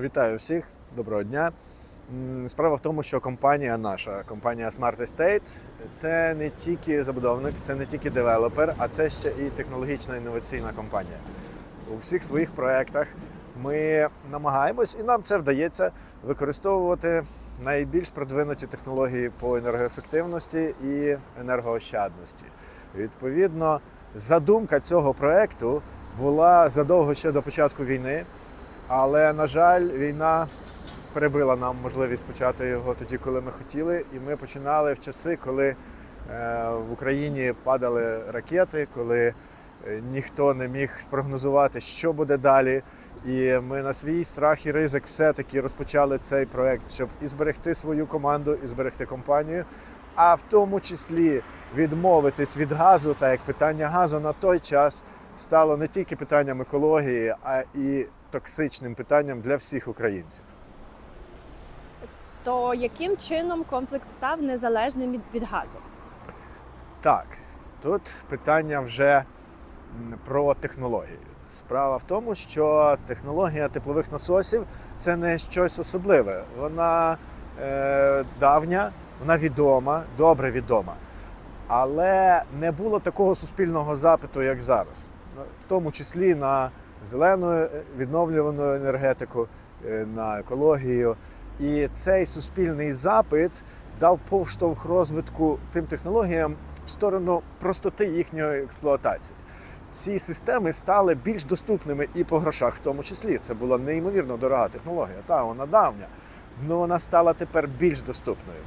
Вітаю всіх, доброго дня. Справа в тому, що компанія наша, компанія Smart Estate, це не тільки забудовник, це не тільки девелопер, а це ще і технологічна інноваційна компанія. У всіх своїх проєктах ми намагаємось, і нам це вдається використовувати найбільш продвинуті технології по енергоефективності і енергоощадності. Відповідно, задумка цього проєкту була задовго ще до початку війни. Але, на жаль, війна перебила нам можливість почати його тоді, коли ми хотіли. І ми починали в часи, коли е, в Україні падали ракети, коли е, ніхто не міг спрогнозувати, що буде далі. І ми на свій страх і ризик все-таки розпочали цей проект, щоб і зберегти свою команду, і зберегти компанію, а в тому числі відмовитись від газу, так як питання газу на той час стало не тільки питанням екології, а і токсичним питанням для всіх українців. То яким чином комплекс став незалежним від, від газу? Так, тут питання вже про технології. Справа в тому, що технологія теплових насосів це не щось особливе. Вона е, давня, вона відома, добре відома. Але не було такого суспільного запиту, як зараз, в тому числі на зелену е, відновлювану енергетику, е, на екологію. І цей суспільний запит дав поштовх розвитку тим технологіям в сторону простоти їхньої експлуатації. Ці системи стали більш доступними і по грошах, в тому числі. Це була неймовірно дорога технологія. Та вона давня. але вона стала тепер більш доступною.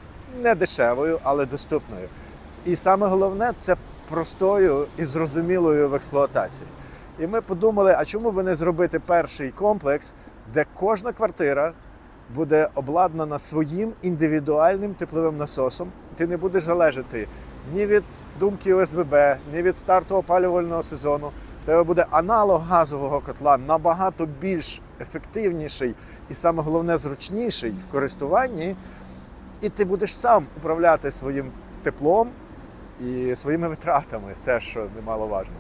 Не дешевою, але доступною. І саме головне це простою і зрозумілою в експлуатації. І ми подумали, а чому би не зробити перший комплекс, де кожна квартира буде обладнана своїм індивідуальним тепловим насосом. Ти не будеш залежати ні від думки ОСББ, ні від старту опалювального сезону. В тебе буде аналог газового котла набагато більш ефективніший і саме головне зручніший в користуванні. І ти будеш сам управляти своїм теплом і своїми витратами, теж що немаловажно.